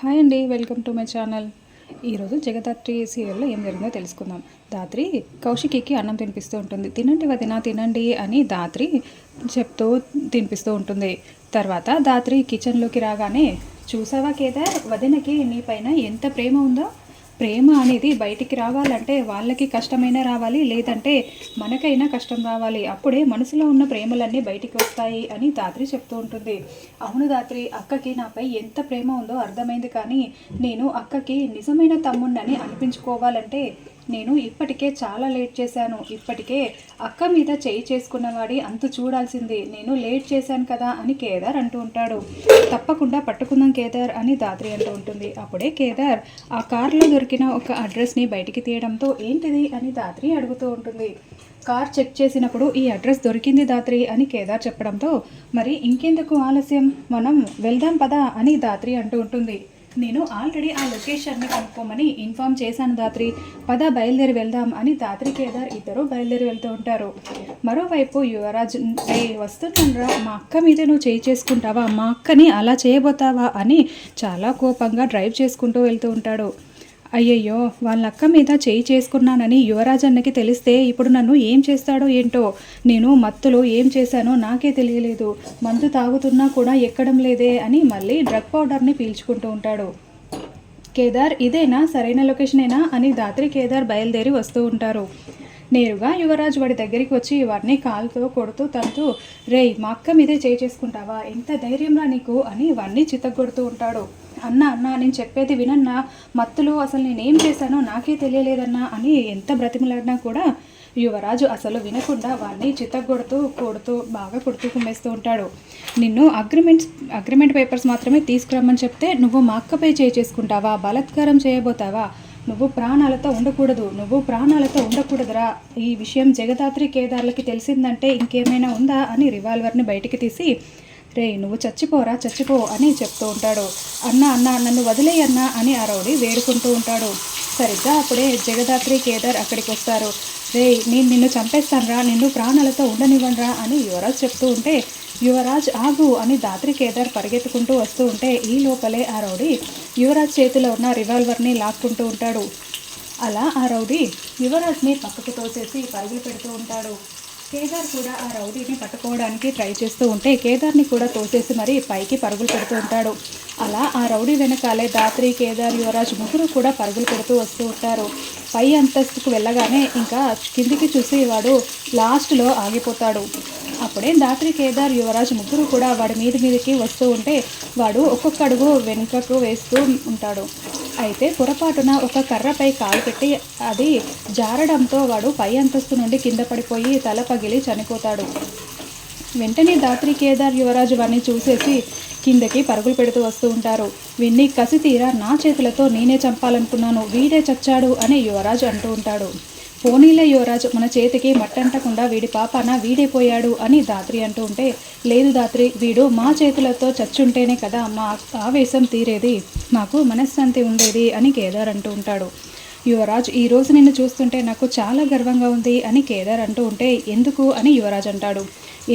Hi అండి welcome to my channel. ఈరోజు జగదాత్రి సీరియల్లో ఏం జరిగిందో తెలుసుకుందాం. దాత్రి కౌశికికి అన్నం తినిపిస్తూ ఉంటుంది. తినండి వదిన తినండి అని దాత్రి చెప్తూ తినిపిస్తూ ఉంటుంది. తర్వాత దాత్రి కిచెన్లోకి రాగానే చూసావా కేదార్? వదినకి నీ పైన ఎంత ప్రేమ ఉందో ప్రేమ అనేది బయటికి రావాలంటే వాళ్ళకి కష్టమైనా రావాలి లేదంటే మనకైనా కష్టం రావాలి. అప్పుడే మనసులో ఉన్న ప్రేమలన్నీ బయటికి వస్తాయి అని దాత్రి చెప్తూ ఉంటుంది. అవును దాత్రి అక్కకి నాపై ఎంత ప్రేమ ఉందో అర్థమైంది కానీ నేను అక్కకి నిజమైన తమ్ముణ్ణని అనిపించుకోవాలంటే నేను ఇప్పటికే చాలా లేట్ చేశాను. ఇప్పటికే అక్క మీద చేయి చేసుకున్నవాడి అంతు చూడాల్సింది. నేను లేట్ చేశాను కదా అని కేదార్ అంటూ ఉంటాడు. తప్పకుండా పట్టుకుందాం కేదార్ అని దాత్రి అంటూ ఉంటుంది. అప్పుడే కేదార్ ఆ కార్లో దొరికిన ఒక అడ్రస్ని బయటికి తీయడంతో ఏంటిది అని దాత్రి అడుగుతూ ఉంటుంది. కార్ చెక్ చేసినప్పుడు ఈ అడ్రస్ దొరికింది దాత్రి అని కేదార్ చెప్పడంతో మరి ఇంకెందుకు ఆలస్యం? మనం వెళ్దాం పదా? అని దాత్రి అంటూ ఉంటుంది. నేను ఆల్రెడీ ఆ లొకేషన్ని కనుక్కోమని ఇన్ఫామ్ చేశాను దాత్రి పద బయలుదేరి వెళ్దాం అని దాత్రి కేదార్ ఇద్దరు బయలుదేరి వెళ్తూ ఉంటారు. మరోవైపు యువరాజ్ రే వస్తున్నానరా మా అక్క మీద నువ్వు చేయి చేసుకుంటావా? మా అక్కని అలా చేయబోతావా? అని చాలా కోపంగా డ్రైవ్ చేసుకుంటూ వెళ్తూ ఉంటాడు. అయ్యయ్యో వాళ్ళ అక్క మీద చేయి చేసుకున్నానని యువరాజ్ అన్నకి తెలిస్తే ఇప్పుడు నన్ను ఏం చేస్తాడో ఏంటో? నేను మత్తులో ఏం చేశానో నాకే తెలియలేదు. మందు తాగుతున్నా కూడా ఎక్కడం లేదే అని మళ్ళీ డ్రగ్ పౌడర్ని పీల్చుకుంటూ ఉంటాడు. కేదార్ ఇదేనా? సరైన లొకేషనేనా? అని దాత్రి కేదార్ బయలుదేరి వస్తూ ఉంటారు. నేరుగా యువరాజ్ వాడి దగ్గరికి వచ్చి వాడిని కాలుతో కొడుతూ తంతూ రేయ్ మా అక్క మీదే చేయి చేసుకుంటావా? ఎంత ధైర్యంరా నీకు? అని వాడిని చిత్తగొడుతూ ఉంటాడు. అన్న అన్న నేను చెప్పేది వినన్నా మత్తులో అసలు నేనేం చేశానో నాకే తెలియలేదన్నా అని ఎంత బ్రతిమలాడినా కూడా యువరాజు అసలు వినకుండా వాడిని చిత్తగొడుతూ కొడుతూ బాగా కొడుతూ కుమ్మేస్తూ ఉంటాడు. నిన్ను అగ్రిమెంట్స్ అగ్రిమెంట్ పేపర్స్ మాత్రమే తీసుకురమ్మని చెప్తే నువ్వు మా అక్కపై చేసుకుంటావా? బలాత్కారం చేయబోతావా? నువ్వు ప్రాణాలతో ఉండకూడదు. నువ్వు ప్రాణాలతో ఉండకూడదురా. ఈ విషయం జగదాత్రి కేదార్లకి తెలిసిందంటే ఇంకేమైనా ఉందా అని రివాల్వర్ని బయటికి తీసి రే నువ్వు చచ్చిపోరా చచ్చిపో అని చెప్తూ ఉంటాడు. అన్న అన్న నన్ను వదిలేయన్నా అని ఆ రౌడీ వేడుకుంటూ ఉంటాడు. సరిగ్గా అప్పుడే జగదాత్రి కేదార్ అక్కడికి వస్తారు. రే నేను నిన్ను చంపేస్తానురా నిన్ను ప్రాణాలతో ఉండనివ్వనరా అని యువరాజ్ చెప్తూ ఉంటే యువరాజ్ ఆగు అని దాత్రి కేదార్ పరిగెత్తుకుంటూ వస్తూ ఉంటే ఈ లోపలే ఆ రౌడీ యువరాజ్ చేతిలో ఉన్న రివాల్వర్ని లాక్కుంటూ ఉంటాడు. అలా ఆ రౌడీ యువరాజ్ని పక్కకు తోసేసి పరుగులు పెడుతూ ఉంటాడు. కేదార్ కూడా ఆ రౌడీని పట్టుకోవడానికి ట్రై చేస్తూ ఉంటే కేదార్ని కూడా తోసేసి మరీ పైకి పరుగులు పెడుతూ ఉంటాడు. అలా ఆ రౌడీ వెనకాలే దాత్రి కేదార్ యువరాజ్ ముగ్గురు కూడా పరుగులు పెడుతూ వస్తూ ఉంటారు. పై అంతస్తుకు వెళ్ళగానే ఇంకా కిందికి చూసి వాడు లాస్ట్లో ఆగిపోతాడు. అప్పుడే దాత్రి కేదార్ యువరాజ్ ముగ్గురు కూడా వాడి మీద మీదకి వస్తూ ఉంటే వాడు ఒక్కొక్క అడుగు వెనుకకు వేస్తూ ఉంటాడు. అయితే పొరపాటున ఒక కర్రపై కాలు పెట్టి అది జారడంతో వాడు పై అంతస్తు నుండి కింద పడిపోయి తల పగిలి చనిపోతాడు. వెంటనే దాత్రి కేదార్ యువరాజు వారిని చూసేసి కిందకి పరుగులు పెడుతూ వస్తూ ఉంటారు. విన్ని కసి తీరా నా చేతులతో నేనే చంపాలనుకున్నాను వీడే చచ్చాడు అని యువరాజు అంటూ ఉంటాడు. పోనీలే యువరాజు మన చేతికి మట్టంటకుండా వీడి పాపాన వీడైపోయాడు అని దాత్రి అంటూ ఉంటే లేదు దాత్రి వీడు మా చేతులతో చచ్చుంటేనే కదా మా ఆవేశం తీరేది మాకు మనశ్శాంతి ఉండేది అని కేదార్ అంటూ ఉంటాడు. యువరాజ్ ఈరోజు నిన్ను చూస్తుంటే నాకు చాలా గర్వంగా ఉంది అని కేదార్ అంటూ ఉంటే ఎందుకు అని యువరాజ్ అంటాడు.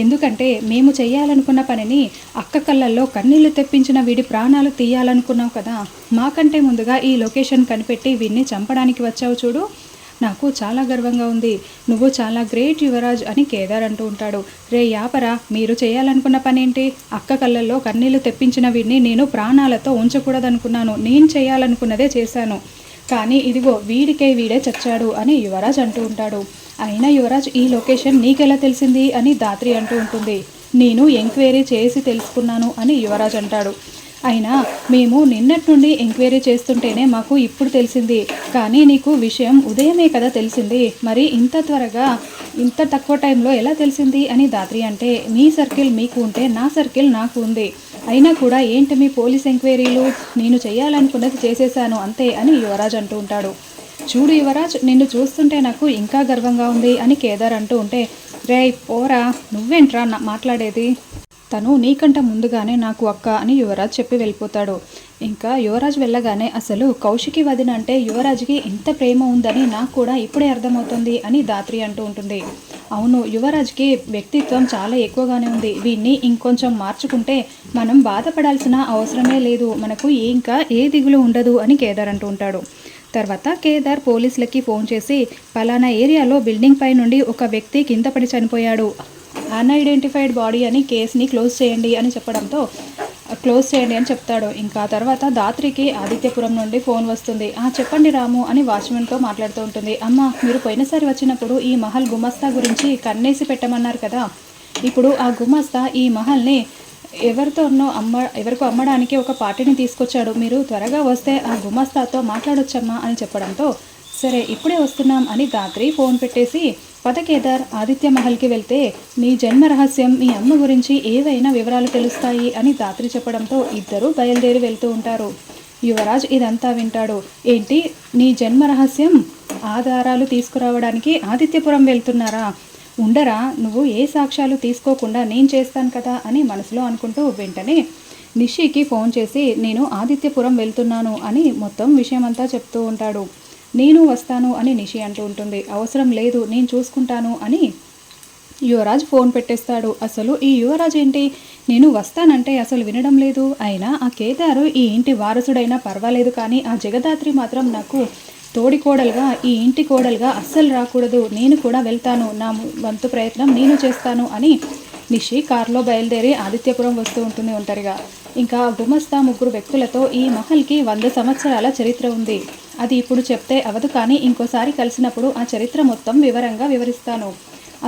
ఎందుకంటే మేము చేయాలనుకున్న పనిని అక్క కళ్ళల్లో కన్నీళ్ళు తెప్పించిన వీడి ప్రాణాలు తీయాలనుకున్నావు కదా మాకంటే ముందుగా ఈ లొకేషన్ కనిపెట్టి వీడిని చంపడానికి వచ్చావు చూడు. నాకు చాలా గర్వంగా ఉంది. నువ్వు చాలా గ్రేట్ యువరాజ్ అని కేదార్ అంటూ ఉంటాడు. రే యాపరా మీరు చేయాలనుకున్న పనేంటి? అక్క కళ్ళల్లో కన్నీళ్ళు తెప్పించిన వీడిని నేను ప్రాణాలతో ఉంచకూడదనుకున్నాను. నేను చేయాలనుకున్నదే చేశాను. కానీ ఇదిగో వీడికే వీడే చచ్చాడు అని యువరాజ్ అంటూ ఉంటాడు. అయినా యువరాజ్ ఈ లొకేషన్ నీకెలా తెలిసింది? అని దాత్రి అంటూ ఉంటుంది. నేను ఎంక్వైరీ చేసి తెలుసుకున్నాను అని యువరాజ్ అంటాడు. అయినా మేము నిన్నటి నుండి ఎంక్వైరీ చేస్తుంటేనే మాకు ఇప్పుడు తెలిసింది. కానీ నీకు విషయం ఉదయమే కదా తెలిసింది. మరి ఇంత త్వరగా ఇంత తక్కువ టైంలో ఎలా తెలిసింది అని దాత్రి అంటే మీ సర్కిల్ మీకు ఉంటే నా సర్కిల్ నాకు ఉంది. అయినా కూడా ఏంటి మీ పోలీస్ ఎంక్వైరీలు? నేను చేయాలనుకున్నది చేసేసాను అంతే అని యువరాజ్ అంటూ ఉంటాడు. చూడు యువరాజ్ నిన్ను చూస్తుంటే నాకు ఇంకా గర్వంగా ఉంది అని కేదార్ అంటూ ఉంటే రే పోరా నువ్వేంట్రా నా మాట్లాడేది? తను నీకంట ముందుగానే నాకు అక్క అని యువరాజ్ చెప్పి వెళ్ళిపోతాడు. ఇంకా యువరాజ్ వెళ్ళగానే అసలు కౌశికి వదిన అంటే యువరాజ్కి ఎంత ప్రేమ ఉందని నాకు కూడా ఇప్పుడే అర్థమవుతుంది అని దాత్రి అంటూ ఉంటుంది. అవును యువరాజ్కి వ్యక్తిత్వం చాలా ఎక్కువగానే ఉంది. వీడిని ఇంకొంచెం మార్చుకుంటే మనం బాధపడాల్సిన అవసరమే లేదు. మనకు ఇంకా ఏ దిగులు ఉండదు అని కేదార్ అంటూ ఉంటాడు. తర్వాత కేదార్ పోలీసులకి ఫోన్ చేసి పలానా ఏరియాలో బిల్డింగ్ పై నుండి ఒక వ్యక్తి కింద పడి చనిపోయాడు. అన్ఐడెంటిఫైడ్ బాడీ అని కేసుని క్లోజ్ చేయండి అని చెప్పడంతో క్లోజ్ చేయండి అని చెప్తాడు. ఇంకా తర్వాత దాత్రికి ఆదిత్యపురం నుండి ఫోన్ వస్తుంది. ఆ చెప్పండి రాము అని వాచ్మెన్తో మాట్లాడుతూ ఉంటుంది. అమ్మ మీరు పోయినసారి వచ్చినప్పుడు ఈ మహల్ గుమస్తా గురించి కన్నేసి పెట్టమన్నారు కదా. ఇప్పుడు ఆ గుమస్తా ఈ మహల్ని ఎవరితోనో అమ్మ ఎవరికో అమ్మడానికి ఒక పార్టీని తీసుకొచ్చాడు. మీరు త్వరగా వస్తే ఆ గుమస్తాతో మాట్లాడొచ్చమ్మా అని చెప్పడంతో సరే ఇప్పుడే వస్తున్నాం అని దాత్రి ఫోన్ పెట్టేసి పద కేదార్ ఆదిత్య మహల్కి వెళ్తే నీ జన్మ రహస్యం మీ అమ్మ గురించి ఏవైనా వివరాలు తెలుస్తాయి అని దాత్రి చెప్పడంతో ఇద్దరూ బయలుదేరి వెళ్తూ ఉంటారు. యువరాజ్ ఇదంతా వింటాడు. ఏంటి? నీ జన్మ రహస్యం? ఆధారాలు తీసుకురావడానికి ఆదిత్యపురం వెళ్తున్నారా? ఉండరా? నువ్వు ఏ సాక్ష్యాలు తీసుకోకుండా నేను చేస్తాను కదా అని మనసులో అనుకుంటూ వెంటనే నిషికి ఫోన్ చేసి నేను ఆదిత్యపురం వెళ్తున్నాను అని మొత్తం విషయమంతా చెప్తూ ఉంటాడు. నేను వస్తాను అని నిషి అంటూ ఉంటుంది. అవసరం లేదు నేను చూసుకుంటాను అని యువరాజ్ ఫోన్ పెట్టేస్తాడు. అసలు ఈ యువరాజ్ ఏంటి? నేను వస్తానంటే అసలు వినడం లేదు. అయినా ఆ కేదారు ఈ ఇంటి వారసుడైనా పర్వాలేదు కానీ ఆ జగదాత్రి మాత్రం నాకు తోడి కోడలుగా ఈ ఇంటి కోడలుగా అస్సలు రాకూడదు. నేను కూడా వెళ్తాను. నా వంతు ప్రయత్నం నేను చేస్తాను అని నిషి కారులో బయలుదేరి ఆదిత్యపురం వస్తూ ఉంటుంది ఒంటరిగా. ఇంకా గుమస్తా ముగ్గురు వ్యక్తులతో ఈ మహల్కి వంద సంవత్సరాల చరిత్ర ఉంది. అది ఇప్పుడు చెప్తే అవదు కానీ ఇంకోసారి కలిసినప్పుడు ఆ చరిత్ర మొత్తం వివరంగా వివరిస్తాను.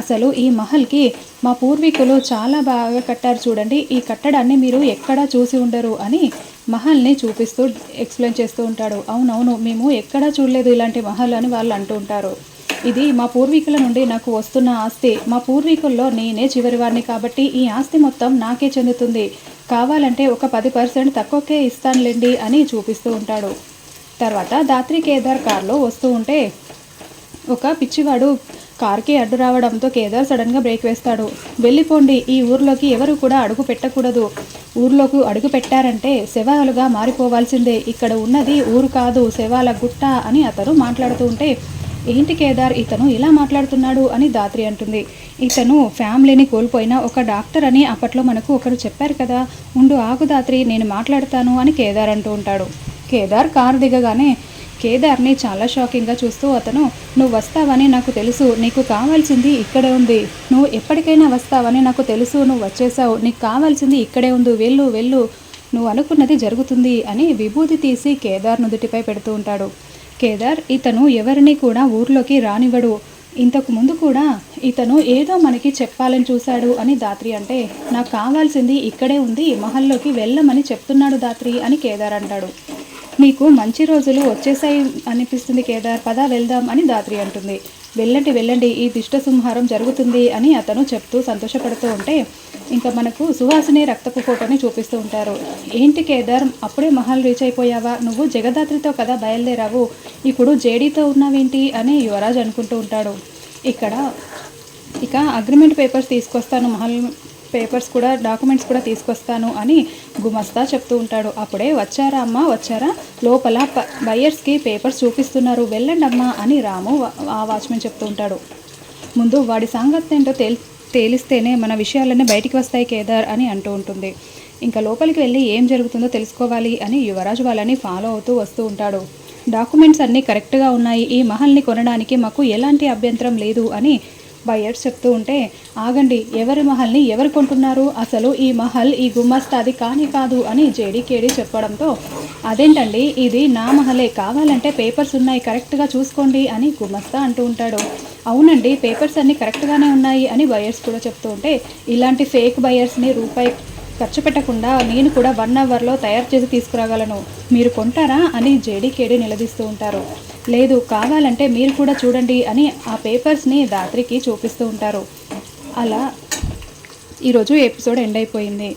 అసలు ఈ మహల్కి మా పూర్వీకులు చాలా బాగా కట్టారు చూడండి. ఈ కట్టడాన్ని మీరు ఎక్కడా చూసి ఉండరు అని మహల్ని చూపిస్తూ ఎక్స్ప్లెయిన్ చేస్తూ ఉంటాడు. అవునవును మేము ఎక్కడా చూడలేదు ఇలాంటి మహల్ అని వాళ్ళు అంటూ ఉంటారు. ఇది మా పూర్వీకుల నుండి నాకు వస్తున్న ఆస్తి. మా పూర్వీకుల్లో నేనే చివరివారిని కాబట్టి ఈ ఆస్తి మొత్తం నాకే చెందుతుంది. కావాలంటే ఒక పది పర్సెంట్ తక్కువకే ఇస్తానులేండి అని చూపిస్తూ ఉంటాడు. తర్వాత దాత్రి కేదార్ కార్లో వస్తూ ఉంటే ఒక పిచ్చివాడు కార్కి అడ్డు రావడంతో కేదార్ సడన్గా బ్రేక్ వేస్తాడు. వెళ్ళిపోండి ఈ ఊర్లోకి ఎవరు కూడా అడుగు పెట్టకూడదు. ఊర్లోకి అడుగు పెట్టారంటే శవాలుగా మారిపోవాల్సిందే. ఇక్కడ ఉన్నది ఊరు కాదు శవాల గుట్ట అని అతను మాట్లాడుతూ ఉంటే ఏంటి కేదార్ ఇతను ఇలా మాట్లాడుతున్నాడు? అని దాత్రి అంటుంది. ఇతను ఫ్యామిలీని కోల్పోయిన ఒక డాక్టర్ అని అప్పట్లో మనకు ఒకరు చెప్పారు కదా. ఉండు ఆగు దాత్రి నేను మాట్లాడతాను అని కేదార్ అంటూ ఉంటాడు. కేదార్ కారు దిగగానే కేదార్ని చాలా షాకింగ్గా చూస్తూ అతను నువ్వు వస్తావని నాకు తెలుసు నీకు కావాల్సింది ఇక్కడే ఉంది. నువ్వు ఎప్పటికైనా వస్తావని నాకు తెలుసు నువ్వు వచ్చేసావు నీకు కావాల్సింది ఇక్కడే ఉంది వెళ్ళు వెళ్ళు. నువ్వు అనుకున్నది జరుగుతుంది అని విభూతి తీసి కేదార్ నుదుటిపై పెడుతూ ఉంటాడు. కేదార్ ఇతను ఎవరిని కూడా ఊర్లోకి రానివ్వడు. ఇంతకు ముందు కూడా ఇతను ఏదో మనకి చెప్పాలని చూశాడు అని దాత్రి అంటే నాకు కావాల్సింది ఇక్కడే ఉంది మహల్లోకి వెళ్ళమని చెప్తున్నాడు దాత్రి అని కేదార్ అంటాడు. నీకు మంచి రోజులు వచ్చేసాయి అనిపిస్తుంది కేదార్ పద వెళ్దాం అని దాత్రి అంటుంది. వెళ్ళండి వెళ్ళండి ఈ దిష్ట సంహారం జరుగుతుంది అని అతను చెప్తూ సంతోషపడుతూ ఉంటే ఇంకా మనకు సుహాసిని రక్తపు ఫోటోని చూపిస్తూ ఉంటారు. ఏంటి కేదార్ అప్పుడే మహల్ రీచ్ అయిపోయావా? నువ్వు జగదాత్రితో కదా బయలుదేరావు? ఇప్పుడు జేడీతో ఉన్నావేంటి? అని యువరాజ్ అనుకుంటూ ఉంటాడు. ఇక్కడ ఇక అగ్రిమెంట్ పేపర్స్ తీసుకొస్తాను మహల్ పేపర్స్ కూడా డాక్యుమెంట్స్ కూడా తీసుకొస్తాను అని గుమస్తా చెప్తూ ఉంటాడు. అప్పుడే వచ్చారా అమ్మా వచ్చారా? లోపల బయర్స్కి పేపర్స్ చూపిస్తున్నారు. వెళ్ళండి అమ్మా అని రాము ఆ వాచ్మెన్ చెప్తూ ఉంటాడు. ముందు వాడి సాంగత్యం ఏంటో తేల్ తేలిస్తేనే మన విషయాలన్నీ బయటికి వస్తాయి కేదార్ అని అంటూ ఉంటుంది. ఇంకా లోపలికి వెళ్ళి ఏం జరుగుతుందో తెలుసుకోవాలి అని యువరాజు వాళ్ళని ఫాలో అవుతూ వస్తూ ఉంటాడు. డాక్యుమెంట్స్ అన్నీ కరెక్ట్గా ఉన్నాయి. ఈ మహల్ని కొనడానికి మాకు ఎలాంటి అభ్యంతరం లేదు అని బయర్స్ చెప్తూ ఉంటే ఆగండి ఎవరి మహల్ని ఎవరు కొంటున్నారు? అసలు ఈ మహల్ ఈ గుమ్మస్తాది కాని కాదు అని జేడీకేడి చెప్పడంతో అదేంటండి ఇది నా మహలే కావాలంటే పేపర్స్ ఉన్నాయి కరెక్ట్గా చూసుకోండి అని గుమస్తా అంటూ ఉంటాడు. అవునండి పేపర్స్ అన్నీ కరెక్ట్గానే ఉన్నాయి అని బయర్స్ కూడా చెప్తూ ఉంటే ఇలాంటి ఫేక్ బయర్స్ని రూపాయి ఖర్చు పెట్టకుండా నేను కూడా వన్ అవర్లో తయారు చేసి తీసుకురాగలను. మీరు కొంటారా? అని జేడీకేడి నిలదీస్తూ ఉంటారు. లేదు కావాలంటే మీరు కూడా చూడండి అని ఆ పేపర్స్ని దాత్రికి చూపిస్తూ ఉంటారు. అలా ఈరోజు ఎపిసోడ్ ఎండ్ అయిపోయింది.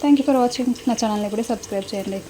థ్యాంక్ యూ ఫర్ వాచింగ్ నా ఛానల్ని కూడా సబ్స్క్రైబ్ చేయండి.